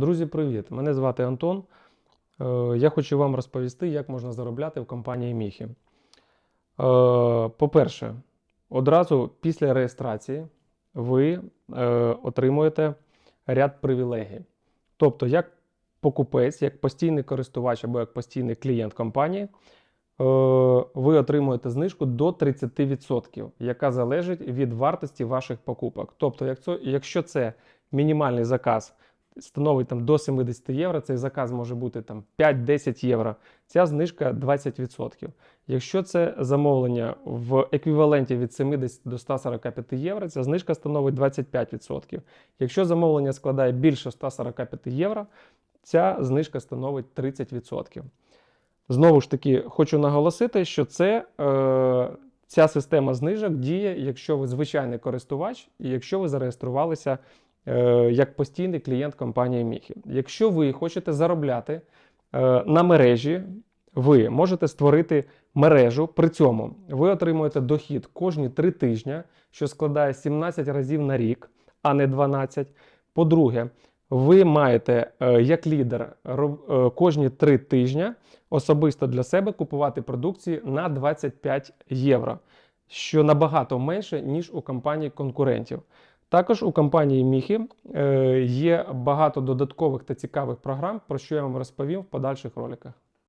Друзі, привіт! Мене звати Антон. Е, Я хочу вам розповісти, як можна заробляти в компанії Міхі. Е, По-перше, одразу після реєстрації ви е, отримуєте ряд привілегій. Тобто, як покупець, як постійний користувач або як постійний клієнт компанії, ви отримуєте знижку до 30%, яка залежить від вартості ваших покупок. Тобто, якщо це мінімальний заказ становить там до 70 євро, цей заказ може бути там 5-10 євро. Ця знижка 20%. Якщо це замовлення в еквіваленті від 70 до 145 євро, ця знижка становить 25%. Якщо замовлення складає більше 145 євро, ця знижка становить 30%. Знову ж таки, хочу наголосити, що це, е, ця система знижок діє, якщо ви звичайний користувач і якщо ви зареєструвалися як постійний клієнт компанії Міхі. Якщо ви хочете заробляти е, на мережі, ви можете створити мережу. При цьому ви отримуєте дохід кожні 3 тижні, що складає 17 разів на рік, а не 12. По-друге, ви маєте е, як лідер е, кожні 3 тижні особисто для себе купувати продукції на 25 євро, що набагато менше, ніж у компаній конкурентів. Також у компанії Міхі е, є багато додаткових та цікавих програм, про що я вам розповім в подальших роликах.